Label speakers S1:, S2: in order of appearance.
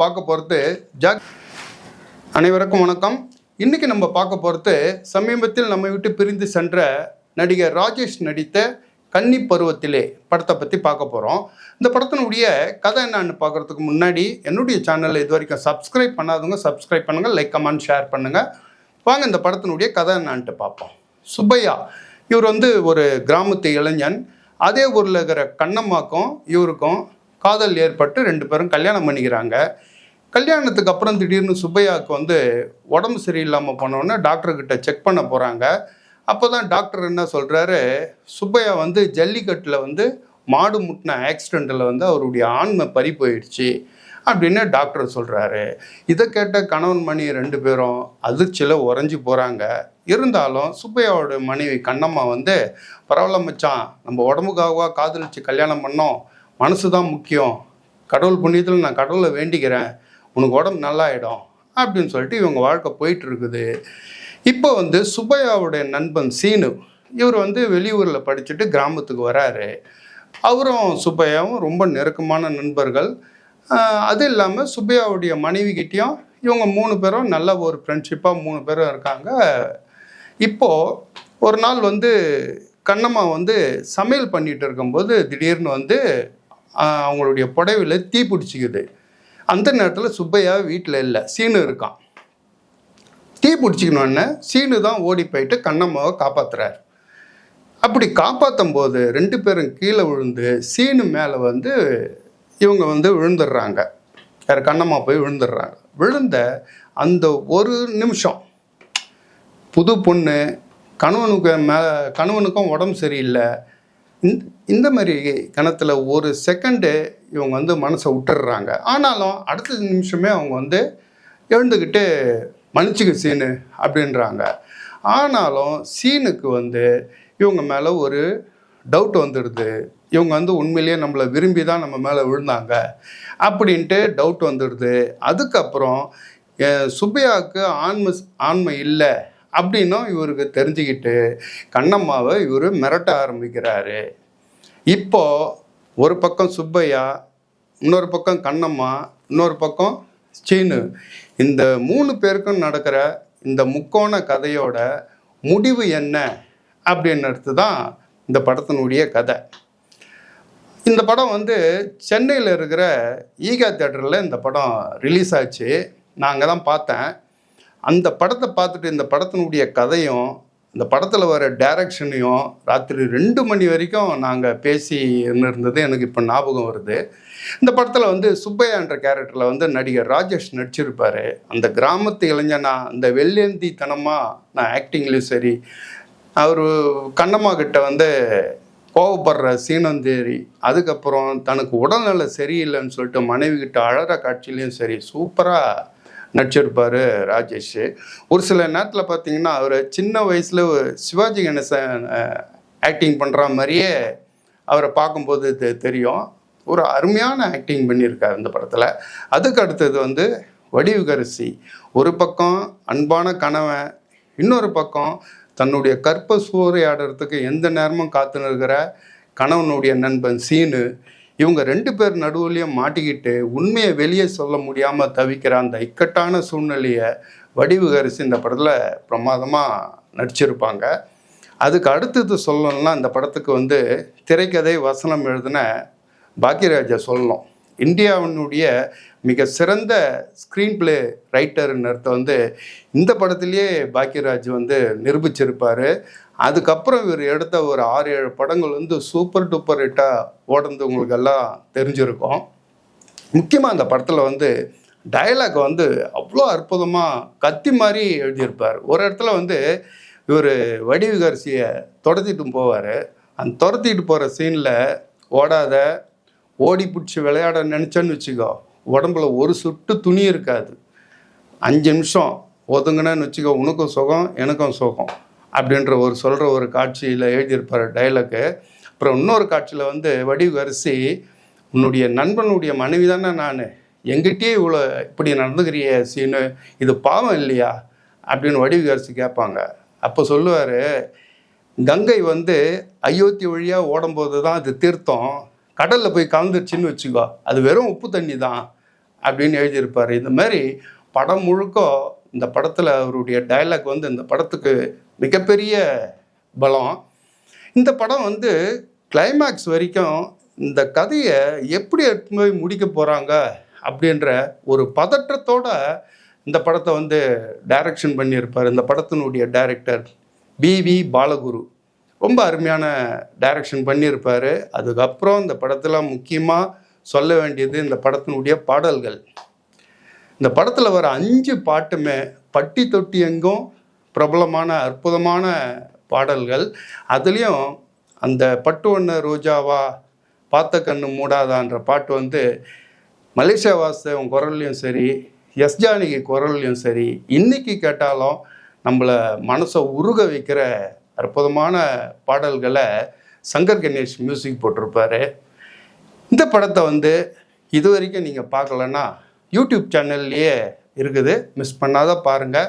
S1: பார்க்க போகிறது ஜாக் அனைவருக்கும் வணக்கம். இன்றைக்கி நம்ம பார்க்க போகிறது சமீபத்தில் நம்ம விட்டு பிரிந்து சென்ற நடிகர் ராஜேஷ் நடித்த கன்னி பருவத்திலே படத்தை பற்றி பார்க்க போகிறோம் இந்த படத்தினுடைய கதை என்னன்னு பார்க்குறதுக்கு முன்னாடி என்னுடைய சேனலை இது வரைக்கும் சப்ஸ்கிரைப் பண்ணாதவங்க சப்ஸ்கிரைப் பண்ணுங்கள் லைக் கமெண்ட் ஷேர் பண்ணுங்கள் வாங்க இந்த படத்தினுடைய கதை என்னான்ட்டு பார்ப்போம். சுப்பையா இவர் வந்து ஒரு கிராமத்து இளைஞன். அதே ஊரில் இருக்கிற கண்ணம்மாக்கும் இவருக்கும் காதல் ஏற்பட்டு ரெண்டு பேரும் கல்யாணம் பண்ணிக்கிறாங்க. கல்யாணத்துக்கு அப்புறம் திடீர்னு சுப்பையாவுக்கு வந்து உடம்பு சரியில்லாமல் போனோடனே டாக்டர்கிட்ட செக் பண்ண போகிறாங்க அப்போ தான் டாக்டர் என்ன சொல்கிறாரு சுப்பையா வந்து ஜல்லிக்கட்டில் வந்து மாடு முட்டின ஆக்சிடெண்ட்டில் வந்து அவருடைய ஆண்மை பறி போயிடுச்சு அப்படின்னு டாக்டர் சொல்கிறாரு இதை கேட்ட கணவன் மணி ரெண்டு பேரும் அதிர்ச்சியில் உறைஞ்சி போகிறாங்க இருந்தாலும் சுப்பையாவோட மனைவி கண்ணம்மா வந்து பரவாயில்ல மச்சான் நம்ம உடம்புக்காகவா காதலிச்சு கல்யாணம் பண்ணோம். மனசு தான் முக்கியம். கடவுள் புண்ணியத்தில் நான் கடவுளை வேண்டிக்கிறேன். உனக்கு உடம்பு நல்லாயிடும் அப்படின்னு சொல்லிட்டு இவங்க வாழ்க்கை போயிட்டு இருக்குது இப்போ வந்து சுப்பையாவுடைய நண்பன் சீனு இவர் வந்து வெளியூரில் படிச்சுட்டு கிராமத்துக்கு வராரு. அவரும் சுப்பையாவும் ரொம்ப நெருக்கமான நண்பர்கள். அது இல்லாமல் சுப்பையாவுடைய மனைவிகிட்டேயும் இவங்க மூணு பேரும் நல்ல ஒரு ஃப்ரெண்ட்ஷிப்பாக மூணு பேரும் இருக்காங்க. இப்போது ஒரு நாள் வந்து கண்ணம்மா வந்து சமையல் பண்ணிகிட்டு இருக்கும்போது திடீர்னு வந்து அவங்களுடைய புடவையில் தீ பிடிச்சிக்குது. அந்த நேரத்தில் சுப்பையா வீட்டில் இல்லை சீனு இருக்கான். தீ பிடிச்சிக்கணுன்னு சீனு தான் ஓடி போயிட்டு கண்ணம்மாவை காப்பாத்துறாரு. அப்படி காப்பாற்றும் போது ரெண்டு பேரும் கீழே விழுந்து சீனு மேலே வந்து இவங்க வந்து விழுந்துடுறாங்க. வேறு கண்ணம்மா போய் விழுந்துடுறாங்க. விழுந்த அந்த ஒரு நிமிஷம் புது பொண்ணு கணவனுக்கு மே கணவனுக்கும் உடம்பு சரியில்லை. இந்த இந்த மாதிரி கணத்தில் ஒரு செகண்டு இவங்க வந்து மனசை விட்டுடுறாங்க. ஆனாலும் அடுத்த நிமிஷமே அவங்க வந்து எழுந்துக்கிட்டு மன்னிச்சுக்க சீனு அப்படின்றாங்க. ஆனாலும் சீனுக்கு வந்து இவங்க மேலே ஒரு டவுட் வந்துடுது. இவங்க வந்து உண்மையிலேயே நம்மளை விரும்பி தான் நம்ம மேலே விழுந்தாங்க அப்படின்ட்டு டவுட் வந்துடுது. அதுக்கப்புறம் சுப்பையாவுக்கு ஆண்மை ஆண்மை இல்லை. அப்படின்னும் இவருக்கு தெரிஞ்சுக்கிட்டு கண்ணம்மாவை இவர் மிரட்ட ஆரம்பிக்கிறாரு. இப்போ ஒரு பக்கம் சுப்பையா இன்னொரு பக்கம் கண்ணம்மா இன்னொரு பக்கம் சீனு. இந்த மூணு பேருக்கும் நடக்கிற இந்த முக்கோண கதையோட முடிவு என்ன அப்படின்றது தான் இந்த படத்தினுடைய கதை. இந்த படம் வந்து சென்னையில் இருக்கிற ஈகா தேட்டரில் இந்த படம் ரிலீஸ் ஆச்சு நான் அங்கே தான் பார்த்தேன். அந்த படத்தை பார்த்துட்டு இந்த படத்தினுடைய கதையும் இந்த படத்தில் வர டைரக்ஷனையும் ராத்திரி ரெண்டு மணி வரைக்கும் நாங்கள் பேசி இருந்தது எனக்கு இப்போ ஞாபகம் வருது. இந்த படத்தில் வந்து சுப்பையான்ற கேரக்டரில் வந்து நடிகர் ராஜேஷ் நடிச்சிருப்பார். அந்த கிராமத்து இளைஞனா அந்த வெள்ளேந்தித்தனமாக நான் ஆக்டிங்லேயும் சரி அவர் கண்ணம்மா கிட்ட வந்து கோவப்படுற சீனந்தேரி அதுக்கப்புறம் தனக்கு உடல்நல சரியில்லைன்னு சொல்லிட்டு மனைவி கிட்ட அழற காட்சியிலையும் சரி சூப்பராக நடிச்சிருப்பார் ராஜேஷ். ஒரு சில நேரத்தில் பார்த்தீங்கன்னா அவர் சின்ன வயசில் சிவாஜி கணேசன் ஆக்டிங் பண்ணுற மாதிரியே அவரை பார்க்கும்போது தெரியும். ஒரு அருமையான ஆக்டிங் பண்ணியிருக்காரு இந்த படத்தில். அதுக்கு அடுத்தது வந்து வடிவுகரசி. ஒரு பக்கம் அன்பான கணவன் இன்னொரு பக்கம் தன்னுடைய கற்ப சூறையாடுறதுக்கு எந்த நேரமும் காத்து நிற்கிற கணவனுடைய நண்பன் சீனு. இவங்க ரெண்டு பேர் நடுவுலையும் மாட்டிக்கிட்டு உண்மையை வெளியே சொல்ல முடியாமல் தவிக்கிற அந்த இக்கட்டான சூழ்நிலையை வடிவுகரிசி இந்த படத்தில் பிரமாதமாக நடிச்சிருப்பாங்க. அதுக்கு அடுத்தது சொல்லணும்னா இந்த படத்துக்கு வந்து திரைக்கதை வசனம் எழுதின பாக்யராஜா சொல்லணும். இந்தியாவினுடைய மிக சிறந்த ஸ்க்ரீன் பிளே ரைட்டர்னு அர்த்தம் வந்து இந்த படத்துலேயே பாக்யராஜ் வந்து நிரூபிச்சிருப்பார். அதுக்கப்புறம் இவர் எடுத்த ஒரு ஆறு ஏழு படங்கள் வந்து சூப்பர் டூப்பர் ஹிட்டாக ஓடுறது தெரிஞ்சிருக்கும். முக்கியமாக அந்த படத்தில் வந்து டயலாக் வந்து அவ்வளோ அற்புதமாக கத்தி மாதிரி எழுதியிருப்பார். ஒரு இடத்துல வந்து இவர் வடிவகரிசியை துரத்திட்டு போவார். அந்த துரத்திட்டு போகிற சீனில் ஓடாத ஓடி பிடிச்சி விளையாட நினச்சேன்னு வச்சுக்கோ உடம்புல ஒரு சுட்டு துணி இருக்காது. அஞ்சு நிமிஷம் ஒதுங்கினேன்னு வச்சுக்கோ உனக்கும் சுகம் எனக்கும் சுகம் அப்படின்ற ஒரு சொல்கிற ஒரு காட்சியில் எழுதியிருப்பார் டைலாக்கு அப்புறம் இன்னொரு காட்சியில் வந்து வடிவரிசி உன்னுடைய நண்பனுடைய மனைவி தானே நான். எங்கிட்டயே இவ்வளோ இப்படி நடந்துக்கிறிய சீனு இது பாவம் இல்லையா அப்படின்னு வடிவரிசி கேட்பாங்க. அப்போ சொல்லுவார் கங்கை வந்து அயோத்தி வழியாக ஓடும்போது தான் அது தீர்த்தம். கடலில் போய் கலந்துருச்சுன்னு வச்சுக்கோ அது வெறும் உப்பு தண்ணி தான் அப்படின்னு எழுதியிருப்பார். இந்த மாதிரி படம் முழுக்க இந்த படத்தில் அவருடைய டைலாக் வந்து இந்த படத்துக்கு மிகப்பெரிய பலம். இந்த படம் வந்து கிளைமேக்ஸ் வரைக்கும் இந்த கதையை எப்படி எடுத்து போய் முடிக்க போகிறாங்க அப்படின்ற ஒரு பதற்றத்தோட இந்த படத்தை வந்து டைரக்ஷன் பண்ணியிருப்பார். இந்த படத்தினுடைய டைரக்டர் பிவி பாலகுரு. ரொம்ப அருமையான டைரக்ஷன் பண்ணியிருப்பார். அதுக்கப்புறம் இந்த படத்தில் முக்கியமாக சொல்ல வேண்டியது இந்த படத்தினுடைய பாடல்கள். இந்த படத்தில் வர அஞ்சு பாட்டுமே பட்டி தொட்டி எங்கும் பிரபலமான அற்புதமான பாடல்கள். அதுலேயும் அந்த பட்டு ஒன்று ரோஜாவா பார்த்த கண்ணு மூடாதான்ற பாட்டு வந்து மலேசியா வாசவன் குரல்லையும் சரி எஸ் ஜானகி குரல்லையும் சரி இன்றைக்கி கேட்டாலும் நம்மளை மனசை உருக வைக்கிற அற்புதமான பாடல்களை சங்கர் கணேஷ் மியூசிக் போட்டிருப்பாரு. இந்த படத்தை வந்து இது வரைக்கும் நீங்கள் பார்க்கலன்னா யூடியூப் சேனல்லையே இருக்குது. மிஸ் பண்ணாத பாருங்கள்